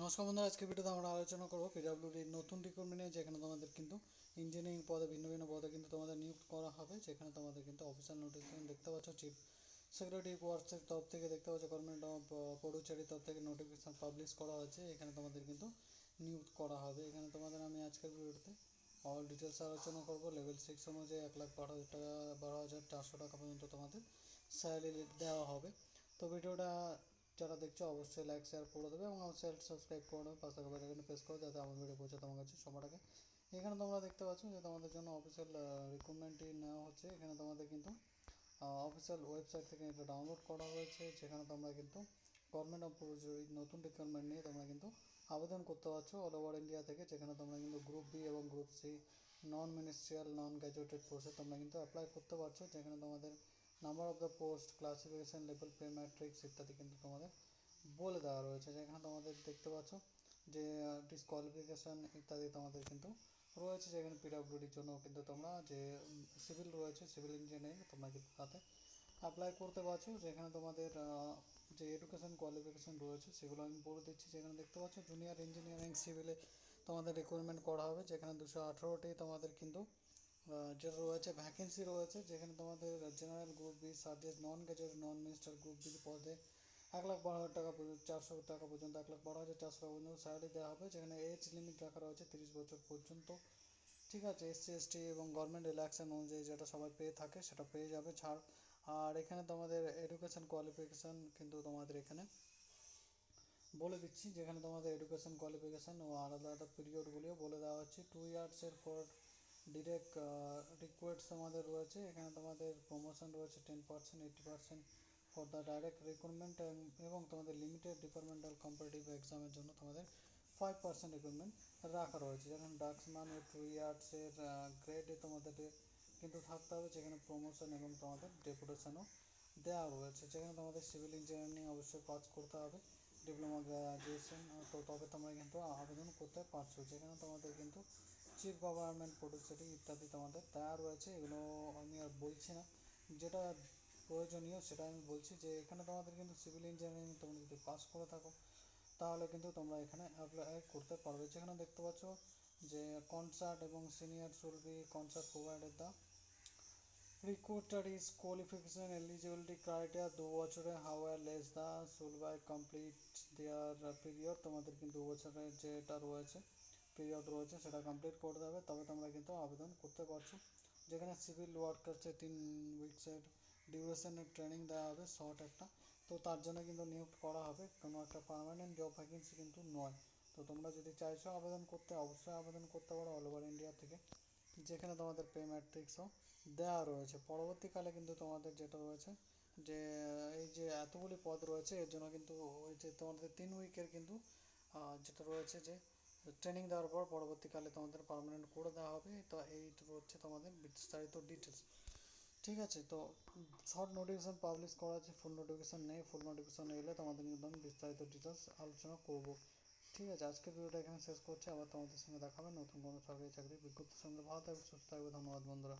নমস্কার বন্ধুরা আজকে ভিডিওতে আমরা আলোচনা করব পিডাব্লিউডির নতুন রিক্রুটমেন্ট নিয়ে, যেখানে তোমাদের কিন্তু ইঞ্জিনিয়ারিং পদে, ভিন্ন ভিন্ন পদে কিন্তু তোমাদের নিয়োগ করা হবে, যেখানে তোমাদের কিন্তু অফিসিয়াল নোটিফিকেশন দেখতে পাচ্ছ চিফ সিকিউরিটি কোয়ার্সের তরফ থেকে দেখতে পাচ্ছ গভর্নমেন্ট অফ পডুচেরির তরফ থেকে নোটিফিকেশন পাবলিশ করা হয়েছে, এখানে তোমাদের কিন্তু নিয়োগ করা হবে। এখানে তোমাদের আমি আজকের ভিডিওতে অল ডিটেলস আলোচনা করব। লেভেল সিক্স অনুযায়ী এক লাখ বারো হাজার টাকা, বারো হাজার চারশো টাকা পর্যন্ত তোমাদের স্যালারি দেওয়া হবে। তো ভিডিওটা যারা দেখছ, অবশ্যই লাইক শেয়ার করে দেবে এবং আমার চ্যানেল সাবস্ক্রাইব করে দেবে পাশে থাকা বেলাইকনে প্রেস করে, যাতে আমার ভিডিও পৌঁছে তোমার কাছে সবার আগে এখানে তোমরা দেখতে পাচ্ছ যে তোমাদের জন্য অফিসিয়াল রিক্রুটমেন্টটি নেওয়া হচ্ছে। এখানে তোমাদের কিন্তু অফিসিয়াল ওয়েবসাইট থেকে এটা ডাউনলোড করা হয়েছে, যেখানে তোমরা কিন্তু গভর্নমেন্ট অফ নতুন রিক্রুটমেন্ট নিয়ে তোমরা কিন্তু আবেদন করতে পারছ অল ওভার ইন্ডিয়া থেকে, যেখানে তোমরা কিন্তু গ্রুপ বি এবং group C non ministerial non graduated পোস্টে তোমরা কিন্তু অ্যাপ্লাই করতে পারছ, যেখানে তোমাদের number of the post classification level pay matrix ইত্যাদি কিন্তু তোমাদের বলে দেওয়া রয়েছে। যেখানে তোমাদের দেখতে পাচ্ছ যে ডিসকোয়ালিফিকেশান ইত্যাদি তোমাদের কিন্তু রয়েছে। যেখানে পিডাব্লিউডির জন্য কিন্তু তোমরা যে সিভিল রয়েছে সিভিল ইঞ্জিনিয়ারিং তোমরা কিন্তু তাতে অ্যাপ্লাই করতে পারছ। যেখানে তোমাদের যে এডুকেশন কোয়ালিফিকেশান রয়েছে, সেগুলো আমি বলে দিচ্ছি। যেখানে দেখতে পাচ্ছ জুনিয়র ইঞ্জিনিয়ারিং সিভিলে তোমাদের রিক্রুটমেন্ট করা হবে। যেখানে দুশো আঠেরোটি তোমাদের কিন্তু যেটা রয়েছে ভ্যাকেন্সি রয়েছে যেখানে তোমাদের general group B সার্জেস non graduate non minister group B পদে এক লাখ বারো হাজার টাকা পর্যন্ত, চারশো টাকা পর্যন্ত, এক লাখ বারো হাজার চারশো টাকা পর্যন্ত স্যালারি দেওয়া হবে, যেখানে এজ লিমিট রাখা রয়েছে তিরিশ বছর পর্যন্ত। ঠিক আছে এসসি এসটি এবং গভর্নমেন্ট ইলেকশন অনুযায়ী যেটা সবাই পেয়ে থাকে, সেটা পেয়ে যাবে, ছাড়। আর এখানে তোমাদের এডুকেশন কোয়ালিফিকেশান কিন্তু তোমাদের এখানে বলে দিচ্ছি, যেখানে তোমাদের এডুকেশন কোয়ালিফিকেশান ও আলাদা আলাদা পিরিয়ডগুলিও বলে দেওয়া হচ্ছে। টু ইয়ার্সের ফর ডিরেক্ট রিকোয়েস্ট তোমাদের রয়েছে। এখানে তোমাদের প্রমোশন রয়েছে ten percent eighty percent for the direct recruitment এবং তোমাদের লিমিটেড ডিপার্টমেন্টাল কম্পিটিটিভ এক্সামের জন্য তোমাদের ফাইভ পার্সেন্ট রিক্রুটমেন্ট রাখা রয়েছে। যেখানে ডাক্সম্যান ও টু ইয়ার্সের গ্রেডে তোমাদের কিন্তু থাকতে হবে। যেখানে প্রমোশন এবং তোমাদের ডেপুটেশনও দেওয়া রয়েছে। যেখানে তোমাদের সিভিল ইঞ্জিনিয়ারিং অবশ্যই পাস করতে হবে। ডিপ্লোমা গ্রাজুয়েশন তো তবে তোমরা কিন্তু আবেদন করতে পারছ। যেখানে তোমাদের কিন্তু চিফ গভর্নমেন্ট প্রডিউসারি ইত্যাদি তোমাদের দেওয়া রয়েছে, এগুলো আমি আর বলছি না। যেটা প্রয়োজনীয় সেটা আমি বলছি যে, এখানে তোমাদের কিন্তু সিভিল ইঞ্জিনিয়ারিং তোমরা যদি পাস করে থাকো, তাহলে কিন্তু তোমরা এখানে অ্যাপ্লাই করতে পারবে। যেখানে দেখতে পাচ্ছ যে কনসার্ট এবং senior shall be concert provided the recruiter is qualification eligibility criteria দু বছরে however less the shall by complete their period তোমাদের কিন্তু দু বছরের যেটা রয়েছে। পিরিয়ড রয়েছে, সেটা কমপ্লিট করে দেবে, তবে তোমরা কিন্তু আবেদন করতে পারছ। যেখানে সিভিল ওয়ার্কার্সে তিন উইকসের ডিউরেশনের ট্রেনিং দেওয়া হবে শর্ট একটা। তো তার জন্য কিন্তু নিয়োগ করা হবে। কোনো একটা পারমানেন্ট জব ভ্যাকেন্সি কিন্তু নয়। তো তোমরা যদি চাইছো আবেদন করতে, অবশ্যই আবেদন করতে পারো অল ওভার ইন্ডিয়া থেকে। যেখানে তোমাদের পে ম্যাট্রিক্সও দেওয়া রয়েছে। পরবর্তীকালে কিন্তু তোমাদের যেটা রয়েছে, যে এই যে এতগুলি পদ রয়েছে, এর জন্য কিন্তু ওই যে তোমাদের তিন উইকের কিন্তু যেটা রয়েছে যে ট্রেনিং দেওয়ার পর পরবর্তীকালে তোমাদের পারমানেন্ট করে দেওয়া হবে। তো এই হচ্ছে তোমাদের বিস্তারিত ডিটেলস ঠিক আছে? তো শর্ট নোটিফিকেশান পাবলিশ করা আছে ফুল নোটিফিকেশান নেই ফুল নোটিফিকেশান এলে তোমাদের কিন্তু বিস্তারিত ডিটেলস আলোচনা করব। ঠিক আছে? আজকের ভিডিওটা এখানে শেষ করছি। আবার তোমাদের সঙ্গে দেখাবে নতুন কোনো সরকারি চাকরির বিজ্ঞপ্তির সঙ্গে। ভালো থাকবে, সুস্থ থাকবে। ধন্যবাদ, বন্ধুরা।